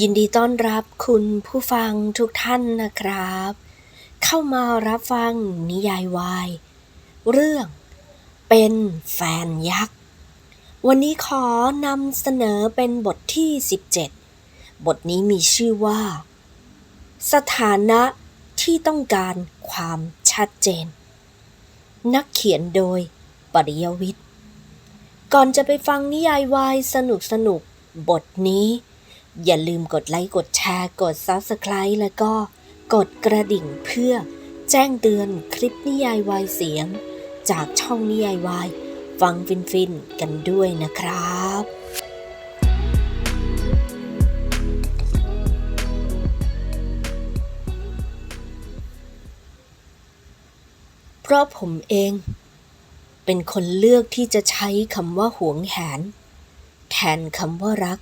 ยินดีต้อนรับคุณผู้ฟังทุกท่านนะครับ เข้ามารับฟังนิยายวาย เรื่องเป็นแฟนยักษ์ วันนี้ขอนำเสนอเป็นบทที่ 17 บทนี้มีชื่อว่า สถานะที่ต้องการความชัดเจน นักเขียนโดยปริยวิทย์ ก่อนจะไปฟังนิยายวายสนุกสนุกบทนี้ อย่าลืมกดไลค์ กดแชร์ กด Subscribe แล้วก็กดกระดิ่งเพื่อแจ้งเตือนคลิปนิยายวายเสียง จากช่องนิยายวายฟังฟินๆกันด้วยนะครับเพราะผมเอง เป็นคนเลือกที่จะใช้คำว่าหวงแหน แทนคำว่ารัก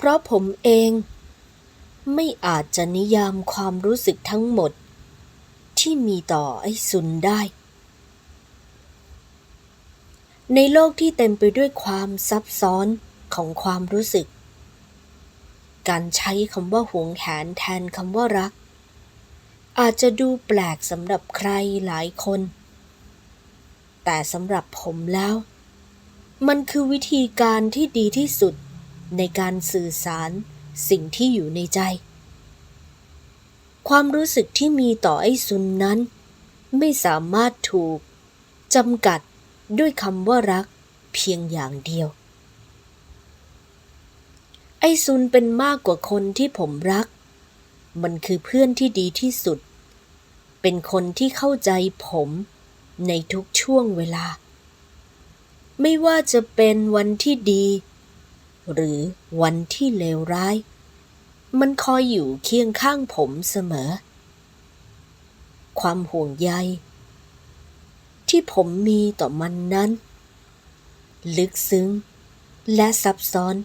เพราะผมเองไม่อาจจะนิยามความรู้สึกทั้งหมด ที่มีต่อไอ้ซุนได้ ในโลกที่เต็มไปด้วยความซับซ้อนของความรู้สึก การใช้คำว่าหวงแหนแทนคำว่ารัก อาจจะดูแปลกสำหรับใครหลายคน แต่สำหรับผมแล้ว มันคือวิธีการที่ดีที่สุด ในการสื่อสารสิ่งที่อยู่ในใจ ความรู้สึกที่มีต่อไอ้ซุนนั้น ไม่สามารถถูกจำกัดด้วยคำว่ารักเพียงอย่างเดียว ไอ้ซุนเป็นมากกว่าคนที่ผมรัก มันคือเพื่อนที่ดีที่สุด เป็นคนที่เข้าใจผมในทุกช่วงเวลา ไม่ว่าจะเป็นวันที่ดี หรือวันที่เลวร้าย มันคอยอยู่เคียงข้างผมเสมอ ความห่วงใย ที่ผมมีต่อมันนั้น ลึกซึ้งและซับซ้อน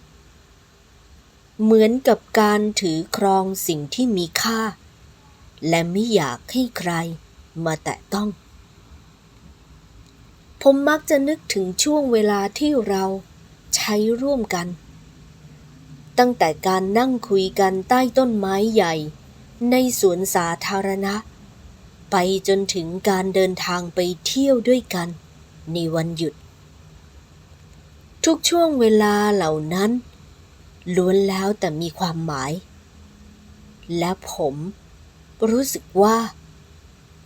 เหมือนกับการถือครองสิ่งที่มีค่า และไม่อยากให้ใครมาแตะต้อง ผมมักจะนึกถึงช่วงเวลาที่เราใช้ร่วมกัน ตั้งแต่การนั่งคุยกันใต้ต้นไม้ใหญ่ ในสวนสาธารณะ ไปจนถึงการเดินทางไปเที่ยวด้วยกัน ในวันหยุด ทุกช่วงเวลาเหล่านั้น ล้วนแล้วแต่มีความหมาย และผมรู้สึกว่า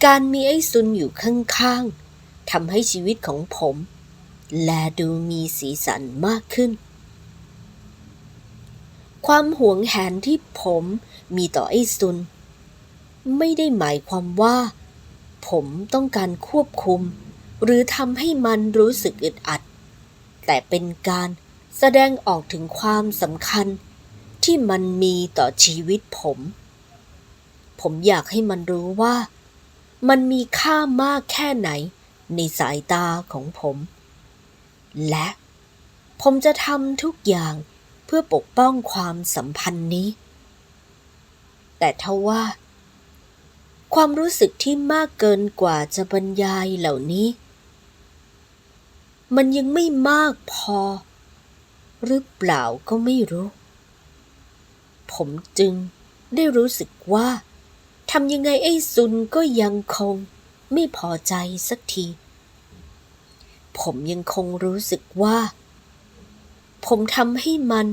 การมีไอ้ซุนอยู่ข้างๆทำให้ชีวิตของผม และดูมีสีสันมากขึ้น ความหวงแหนที่ผมมีต่อไอ้ซุน ไม่ได้หมายความว่า ผมต้องการควบคุม หรือทำให้มันรู้สึกอึดอัด แต่เป็นการแสดงออกถึงความสำคัญที่มันมีต่อชีวิตผม ผมอยากให้มันรู้ว่า มันมีค่ามากแค่ไหนในสายตาของผม และผมจะทำทุกอย่าง เพื่อปกป้องความสัมพันธ์นี้ แต่ทว่า ความรู้สึกที่มากเกินกว่าจะบรรยายเหล่านี้ มันยังไม่มากพอ หรือเปล่าก็ไม่รู้ ผมจึงได้รู้สึกว่าทำยังไงไอ้ซุนก็ยังคงไม่พอใจสักที ผมยังคงรู้สึกว่า ผมทำให้มัน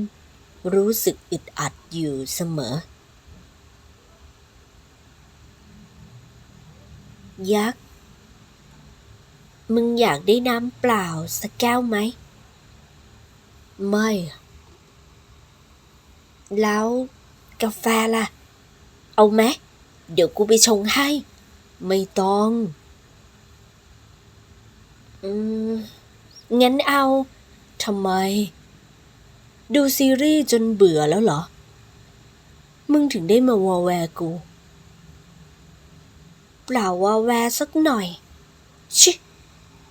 รู้สึกอึดอัดอยู่เสมอ ยักษ์ มึงอยากได้น้ำเปล่าสักแก้วไหม ไม่ แล้วกาแฟล่ะ เอาไหม เดี๋ยวกูไปชงให้ ไม่ต้อง อืม งั้นเอา ทำไม ดูซีรีส์จนเบื่อแล้วเหรอ มึงถึงได้มาวอแวร์กู เปล่าวอแวร์สักหน่อย ชิ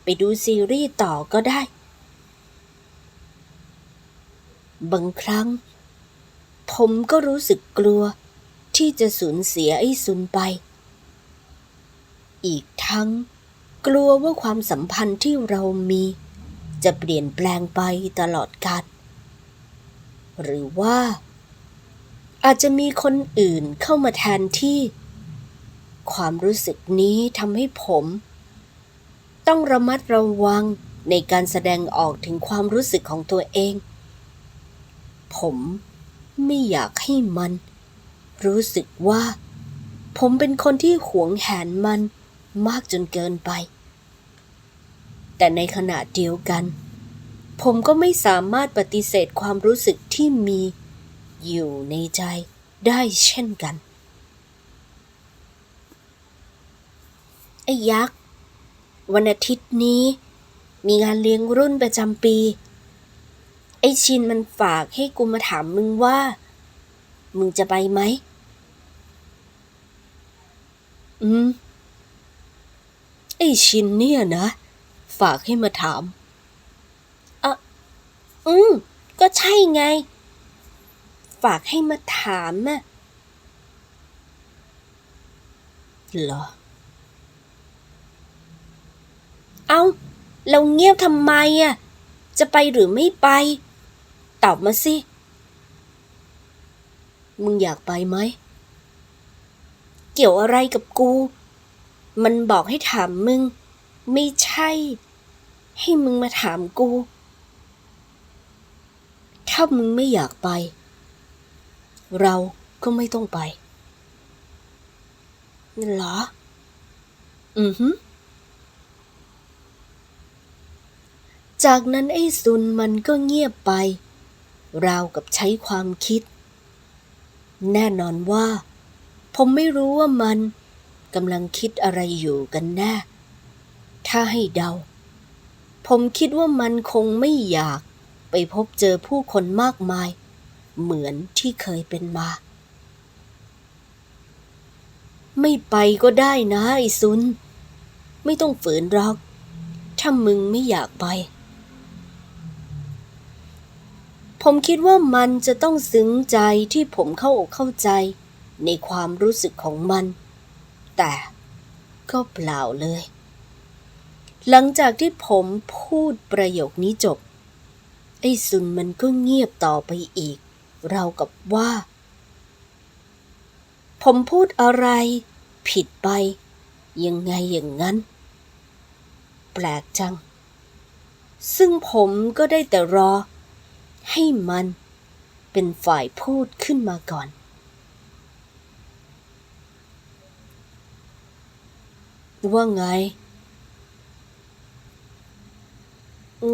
ไปดูซีรีส์ต่อก็ได้ บางครั้ง ผมก็รู้สึกกลัว ที่จะสูญเสียไอ้ซุนไป อีกทั้ง กลัวว่าความสัมพันธ์ที่เรามี จะเปลี่ยนแปลงไปตลอดกาล หรือว่า อาจจะมีคนอื่นเข้ามาแทนที่ ความรู้สึกนี้ทำให้ผม ต้องระมัดระวังในการแสดงออกถึงความรู้สึกของตัวเอง ผมไม่อยากให้มัน รู้สึกว่า ผมเป็นคนที่หวงแหนมันมากจนเกินไป แต่ในขณะเดียวกัน ผมก็ไม่สามารถปฏิเสธความรู้สึกที่มีอยู่ในใจได้เช่นกัน ไอ้ยักษ์ วันอาทิตย์นี้ มีงานเลี้ยงรุ่นประจำปี ไอ้ชินมันฝากให้กูมาถามมึงว่า มึงจะไปไหม อืม ไอ้ชินเนี่ยนะ ฝากให้มาถาม อืม ก็ใช่ไง ฝากให้มาถามอะเหรอ เอาเราเงียบทำไมอะจะไปหรือไม่ไป ตอบมาสิ มึงอยากไปไหม เกี่ยวอะไรกับกู มันบอกให้ถามมึง ไม่ใช่ ให้มึงมาถามกู ถ้ามึงไม่อยากไป เราก็ไม่ต้องไปเหรอ อือฮึจากนั้นไอ้ซุนมันก็เงียบไป ราวกับใช้ความคิด แน่นอนว่า ผมไม่รู้ว่ามันกำลังคิดอะไรอยู่กันแน่ ถ้าให้เดา ผมคิดว่ามันคงไม่อยาก ไปพบเจอผู้คนมากมาย เหมือนที่เคยเป็นมา ไม่ไปก็ได้นะไอ้ซุน ไม่ต้องฝืนหรอก ถ้ามึงไม่อยากไป ผมคิดว่ามันจะต้องซึ้งใจที่ผมเข้าอกเข้าใจในความรู้สึกของมัน แต่ก็เปล่าเลย หลังจากที่ผมพูดประโยคนี้จบ ไอ้ซุนมันก็เงียบต่อไปอีก เรากับว่า ผมพูดอะไร ผิดไป ยังไงอย่างนั้น แปลกจัง ซึ่งผมก็ได้แต่รอ ให้มันเป็นฝ่ายพูดขึ้นมาก่อนว่าไง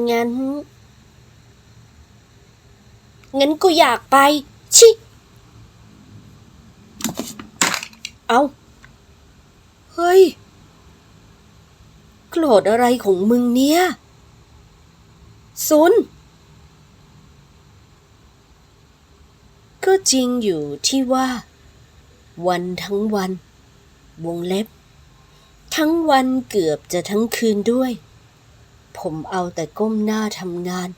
งั้น งั้นกูอยากไป ชิ เอา เฮ้ย โกรธอะไรของมึงเนี่ยซุนก็จริงอยู่ที่ว่า วันทั้งวัน วงเล็บ ทั้งวันเกือบจะทั้งคืนด้วย ผมเอาแต่ก้มหน้าทำงาน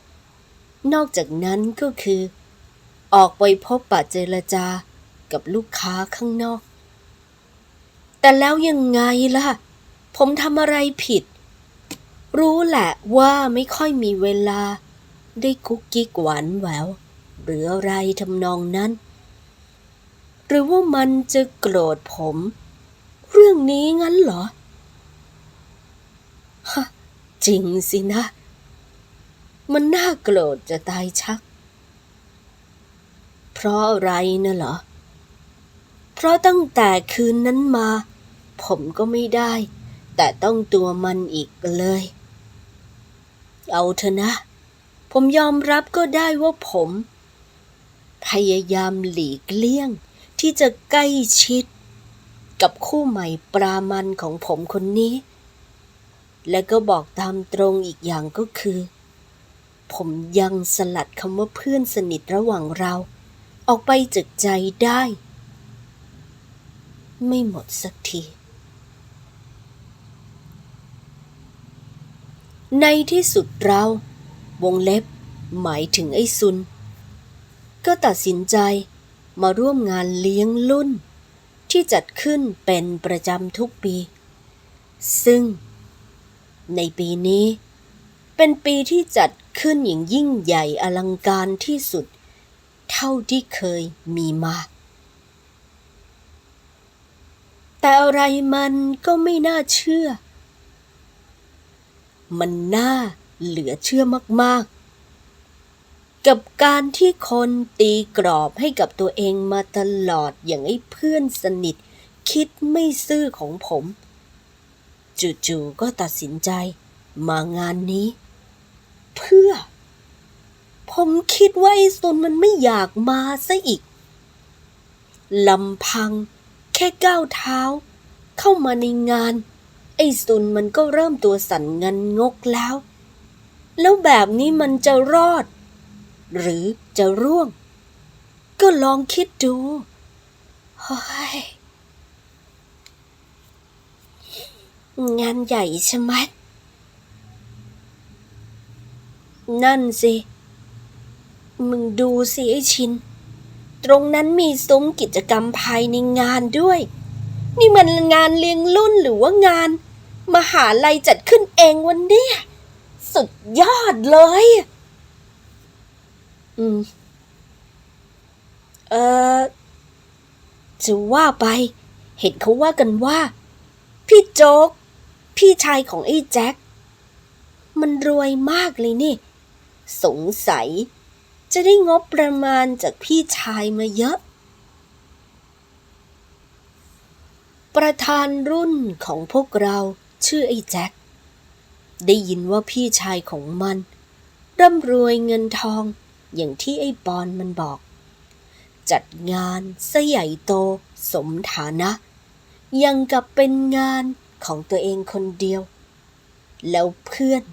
นอกจากนั้นก็คือ ออกไปพบปะเจรจากับลูกค้าข้างนอก แต่แล้วยังไงล่ะ ผมทำอะไรผิด รู้แหละว่าไม่ค่อยมีเวลา ได้กุ๊กกิ๊กหวานแหววหรืออะไรทำนองนั้น หรือว่ามันจะโกรธผม เรื่องนี้งั้นเหรอ ฮะ จริงสินะ มันน่าโกรธจะตายชัก เพราะอะไรน่ะเหรอ เพราะตั้งแต่คืนนั้นมา ผมก็ไม่ได้ แต่ต้องตัวมันอีกเลย เอาเถอะนะ ผมยอมรับก็ได้ว่าผม พยายามหลีกเลี่ยงที่จะใกล้ชิด กับคู่ใหม่ปรามันของผมคนนี้ และก็บอกตามตรงอีกอย่างก็คือ ผมยังสลัดคำว่าเพื่อนสนิทระหว่างเรา ออกไปจากใจได้ ไม่หมดสักที ในที่สุดเรา วงเล็บ หมายถึงไอ้ซุน ก็ตัดสินใจมาร่วมงานเลี้ยงรุ่น ที่จัดขึ้นเป็นประจำทุกปี ซึ่ง ในปีนี้เป็นปีที่จัด ขึ้นอย่างยิ่งใหญ่อลังการที่สุด เท่าที่เคยมีมา แต่อะไรมันก็ไม่น่าเชื่อ มันน่าเหลือเชื่อมากๆ กับการที่คนตีกรอบให้กับตัวเองมาตลอดอย่างไอ้เพื่อนสนิท คิดไม่ซื่อของผม จู่ๆก็ตัดสินใจมางานนี้ เพื่อ ผมคิดว่าไอ้ซุนมันไม่อยากมาซะอีกลำพัง แค่ก้าวเท้า เข้ามาในงาน ไอ้ซุนมันก็เริ่มตัวสั่นงันงกแล้ว แล้วแบบนี้มันจะรอด หรือจะร่วง ก็ลองคิดดูเฮ้ยงานใหญ่ใช่ไหม นั่นสิ มึงดูสิไอชิน ตรงนั้นมีซุ้มกิจกรรมภายในงานด้วย นี่มันงานเลี้ยงรุ่นหรือว่างาน มหาลัยจัดขึ้นเองวันเนี้ยสุดยอดเลย อืม เออจะว่าไป เห็นเขาว่ากันว่า พี่โจ๊ก พี่ชายของไอ้แจ็คมันรวยมากเลยนี่ สงสัย จะได้งบประมาณจากพี่ชายมาเยอะ ประธานรุ่นของพวกเราชื่อไอ้แจ็ค ได้ยินว่าพี่ชายของมันร่ำรวยเงินทองอย่างที่ไอ้ปอนมันบอก จัดงานซะใหญ่โตสมฐานะ ยังกับเป็นงานของตัวเองคนเดียว แล้วเพื่อน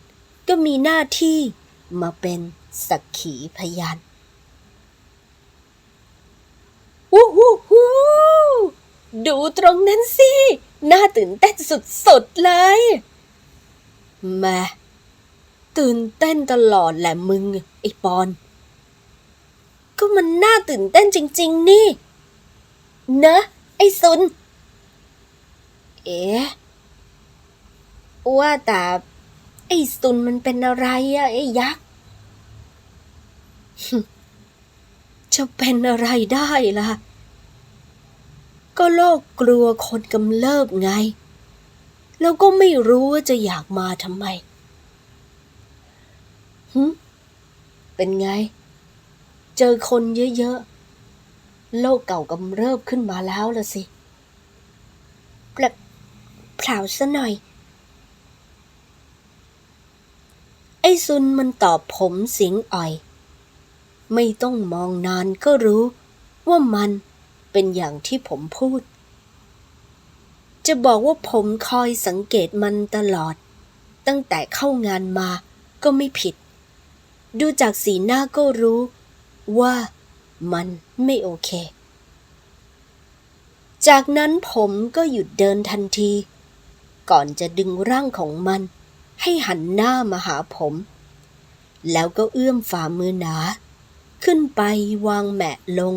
ก็มีหน้าที่ มาเป็นสักขีพยานวู้ฮู้ฮู้ดูตรงนั้นสิ น่าตื่นเต้นสุดๆเลยแม่ตื่นเต้นตลอดแหละมึง ไอ้ปอน ก็มันน่าตื่นเต้นจริง ๆ นี่ เนอะ ไอ้ซุน เอ๊ะว่าแต่ ไอ้ซุนมันเป็นอะไรอะไอ้ยักษ์ จะเป็นอะไรได้ล่ะ ก็โลกกลัวคนกำเริบไง แล้วก็ไม่รู้ว่าจะอยากมาทำไมหึเป็นไง เจอคนเยอะๆ โลกเก่ากำเริบขึ้นมาแล้วละสิเปล่าเปล่าซะหน่อย ไอ้ซุนมันตอบผมเสียงอ่อย ไม่ต้องมองนานก็รู้ ว่ามันเป็นอย่างที่ผมพูด จะบอกว่าผมคอยสังเกตมันตลอด ตั้งแต่เข้างานมาก็ไม่ผิด ดูจากสีหน้าก็รู้ ว่ามันไม่โอเค จากนั้นผมก็หยุดเดินทันที ก่อนจะดึงร่างของมัน ให้หันหน้ามาหาผม แล้วก็เอื้อมฝ่ามือหนา ขึ้นไปวางแหมะลง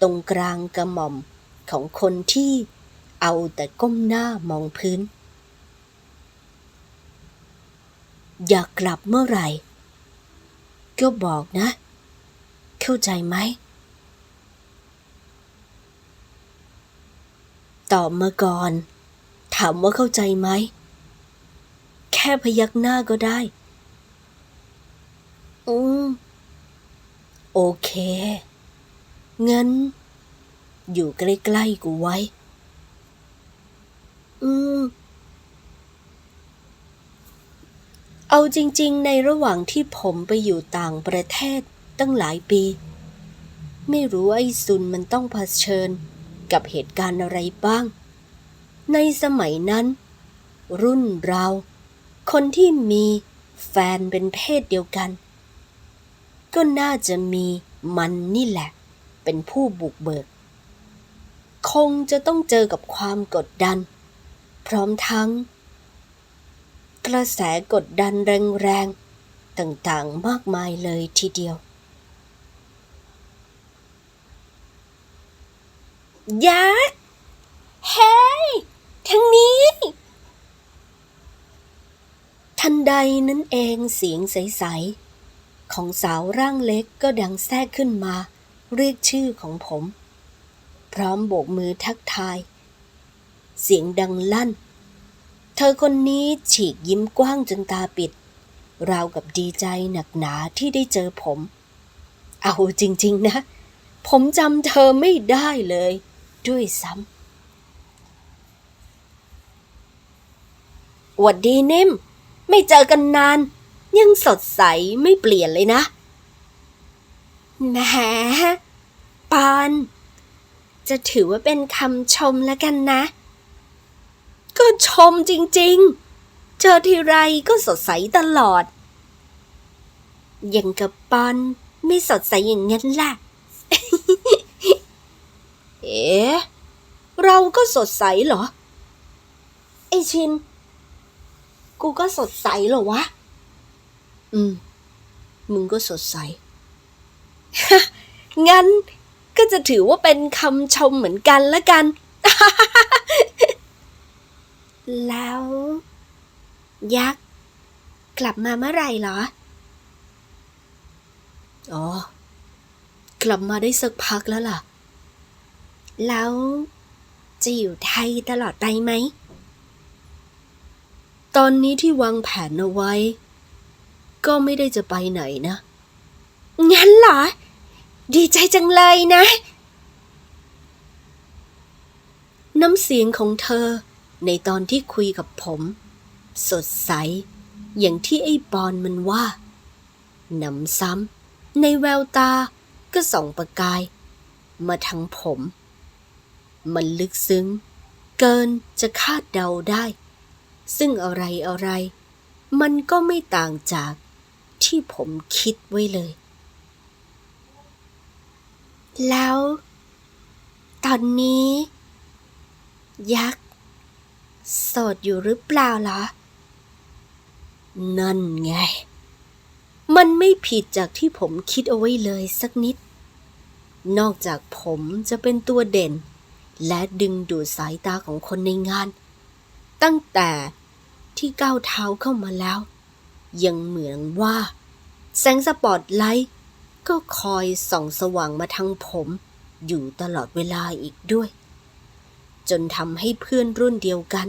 ตรงกลางกระหม่อมของคนที่เอาแต่ก้มหน้ามองพื้น อยากกลับเมื่อไหร่ ก็บอกนะ เข้าใจไหม ตอบมาก่อน ถามว่าเข้าใจไหม ค่พยักหน้าก็ได้ อืม โอเค งั้น อยู่ใกล้ๆกูไว้ อืม เอาจริง ๆ ในระหว่างที่ผมไปอยู่ต่างประเทศตั้งหลายปี ไม่รู้ไอ้ซุนมันต้องเผชิญกับเหตุการณ์อะไรบ้าง ในสมัยนั้นรุ่นเรา คนที่มีแฟนเป็นเพศเดียวกัน ก็น่าจะมีมันนี่แหละ เป็นผู้บุกเบิก คงจะต้องเจอกับความกดดัน พร้อมทั้ง กระแสกดดันแรงๆ ต่างๆมากมายเลยทีเดียวยักษ์เฮ้ยทางนี้ ทันใดนั้นเองเสียงใส ๆ ของสาวร่างเล็กก็ดังแทรกขึ้นมา เรียกชื่อของผม พร้อมโบกมือทักทาย เสียงดังลั่น เธอคนนี้ฉีกยิ้มกว้างจนตาปิด ราวกับดีใจหนักหนาที่ได้เจอผม เอาจริง ๆ นะ ผมจำเธอไม่ได้เลย ด้วยซ้ำหวัดดีนิ่ม ไม่เจอกันนาน ยังสดใสไม่เปลี่ยนเลยนะแหมปอน จะถือว่าเป็นคำชมแล้วกันนะ ก็ชมจริงๆ เจอทีไรก็สดใสตลอด อย่างกับปอนไม่สดใสอย่างนั้นล่ะเอ๋เราก็สดใสเหรอ ไอชิน กูก็สดใสเหรอวะ อืม มึงก็สดใส งั้นก็จะถือว่าเป็นคำชมเหมือนกันละกัน แล้ว ยักษ์ กลับมาเมื่อไหร่เหรอ อ๋อ กลับมาได้สักพักแล้วล่ะ แล้วจะอยู่ไทยตลอดไปไหม ตอนนี้ที่วางแผนเอาไว้ ก็ไม่ได้จะไปไหนนะ งั้นเหรอ ดีใจจังเลยนะ น้ำเสียงของเธอในตอนที่คุยกับผม สดใส อย่างที่ไอ้บอลมันว่าหนำซ้ำในแววตาก็ส่องประกาย มาทางผม มันลึกซึ้ง เกินจะคาดเดาได้ ซึ่งอะไรอะไร มันก็ไม่ต่างจากที่ผมคิดไว้เลย แล้ว ตอนนี้ ยักษ์โสดอยู่หรือเปล่าล่ะนั่นไง มันไม่ผิดจากที่ผมคิดเอาไว้เลยสักนิด นอกจากผมจะเป็นตัวเด่น และดึงดูดสายตาของคนในงาน ตั้งแต่ ที่ก้าวเท้าเข้ามาแล้ว ยังเหมือนว่า แสงสปอตไลท์ก็คอยส่องสว่างมาทางผม อยู่ตลอดเวลาอีกด้วย จนทำให้เพื่อนรุ่นเดียวกัน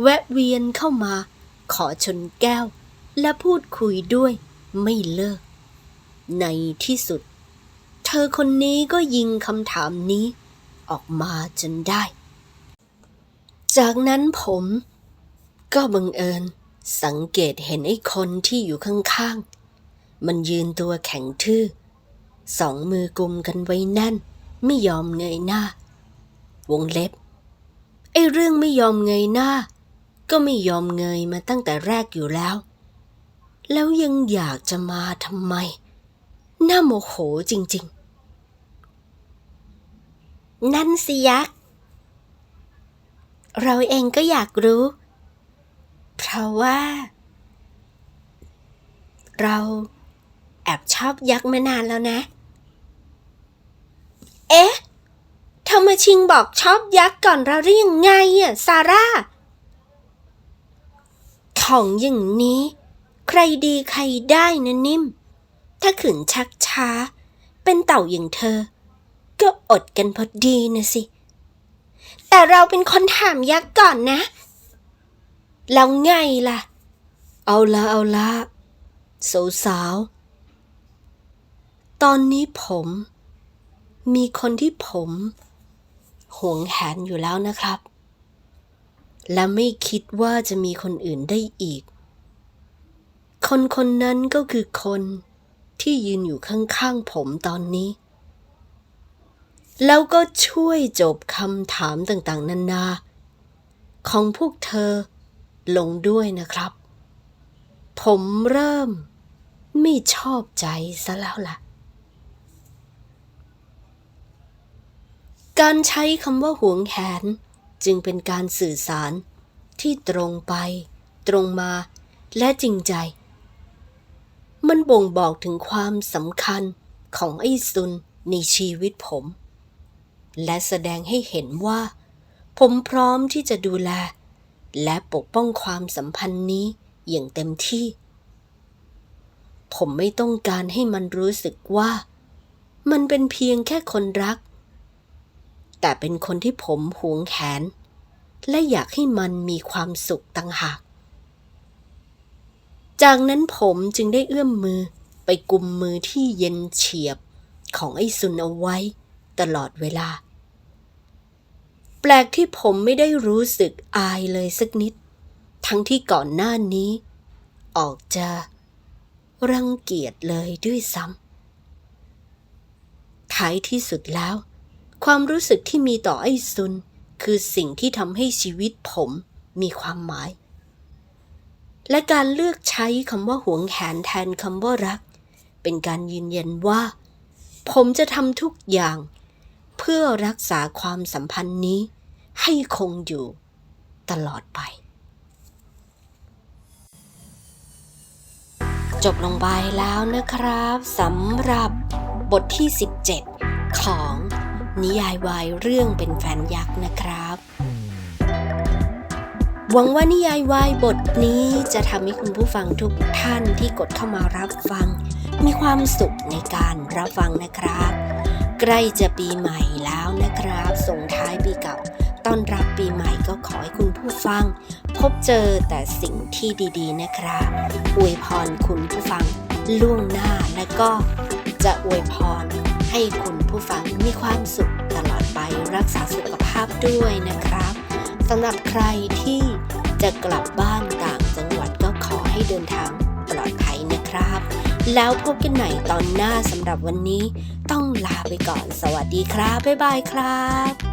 แวะเวียนเข้ามา ขอชนแก้ว และพูดคุยด้วยไม่เลิก ในที่สุด เธอคนนี้ก็ยิงคำถามนี้ ออกมาจนได้ จากนั้นผม ก็บังเอิญสังเกตเห็นไอ้คนที่อยู่ข้างๆ มันยืนตัวแข็งทื่อ สองมือกุมกันไว้แน่น ไม่ยอมเงยหน้า วงเล็บ ไอ้เรื่องไม่ยอมเงยหน้า ก็ไม่ยอมเงยมาตั้งแต่แรกอยู่แล้ว แล้วยังอยากจะมาทำไม หน่าโมโหจริงๆ นั่นสิยักษ์ เราเองก็อยากรู้ เพราะว่า เราแอบชอบยักษ์มานานแล้วนะ เอ๊ะทำไมชิงบอกชอบยักษ์ก่อนเราได้ยังไงอะซาร่า ของอย่างนี้ ใครดีใครได้นะนิ่ม ถ้าขืนชักช้า เป็นเต่าอย่างเธอ ก็อดกันพอดีนะสิ แต่เราเป็นคนถามยักษ์ก่อนนะ แล้วไงล่ะ เอาละเอาละสาวสาว ตอนนี้ผม มีคนที่ผมห่วงแหนอยู่แล้วนะครับ และไม่คิดว่าจะมีคนอื่นได้อีก คนคนนั้นก็คือคนที่ยืนอยู่ข้างๆผมตอนนี้ แล้วก็ช่วยจบคำถามต่างๆ นานา ของพวกเธอ ลงด้วยนะครับ ผมเริ่มไม่ชอบใจซะแล้วล่ะ การใช้คำว่าห่วงแหนจึงเป็นการสื่อสารที่ตรงไป ตรงมาและจริงใจ มันบ่งบอกถึงความสำคัญของไอ้ซุนในชีวิตผม และแสดงให้เห็นว่า ผมพร้อมที่จะดูแล และปกป้องความสัมพันธ์นี้อย่างเต็มที่ ผมไม่ต้องการให้มันรู้สึกว่า มันเป็นเพียงแค่คนรัก แต่เป็นคนที่ผมหวงแขน และอยากให้มันมีความสุขต่างหาก จากนั้นผมจึงได้เอื้อมมือไปกุมมือที่เย็นเฉียบของไอ้ซุนเอาไว้ ตลอดเวลา แปลกที่ผมไม่ได้รู้สึกอายเลยสักนิด ทั้งที่ก่อนหน้านี้ ออกจะรังเกียจเลยด้วยซ้ำท้ายที่สุดแล้ว ความรู้สึกที่มีต่อไอ้ซุน คือสิ่งที่ทำให้ชีวิตผมมีความหมาย และการเลือกใช้คำว่าหวงแหนแทนคำว่ารัก เป็นการยืนยันว่า ผมจะทำทุกอย่าง เพื่อรักษาความสัมพันธ์นี้ ให้คงอยู่ตลอดไป จบลงไปแล้วนะครับสำหรับบทที่ 17 ของนิยายวายเรื่องเป็นแฟนยักษ์นะครับ หวังว่านิยายวายบทนี้จะทำให้คุณผู้ฟังทุกท่านที่กดเข้ามารับฟัง มีความสุขในการรับฟังนะครับ ใกล้จะปีใหม่แล้วนะครับ ส่งท้ายปีเก่า ต้อนรับปีใหม่ก็ขอให้คุณผู้ฟัง พบเจอแต่สิ่งที่ดีๆนะครับอวยพรคุณผู้ฟังล่วงหน้าและก็จะอวยพรให้คุณผู้ฟังมีความสุขตลอดไปรักษาสุขภาพด้วยนะครับสำหรับใครที่จะกลับบ้านต่างจังหวัดก็ขอให้เดินทางปลอดภัยนะครับ แล้วพบกันใหม่ตอนหน้าสำหรับวันนี้ ลาไปก่อน สวัสดีครับ บ๊ายบายครับ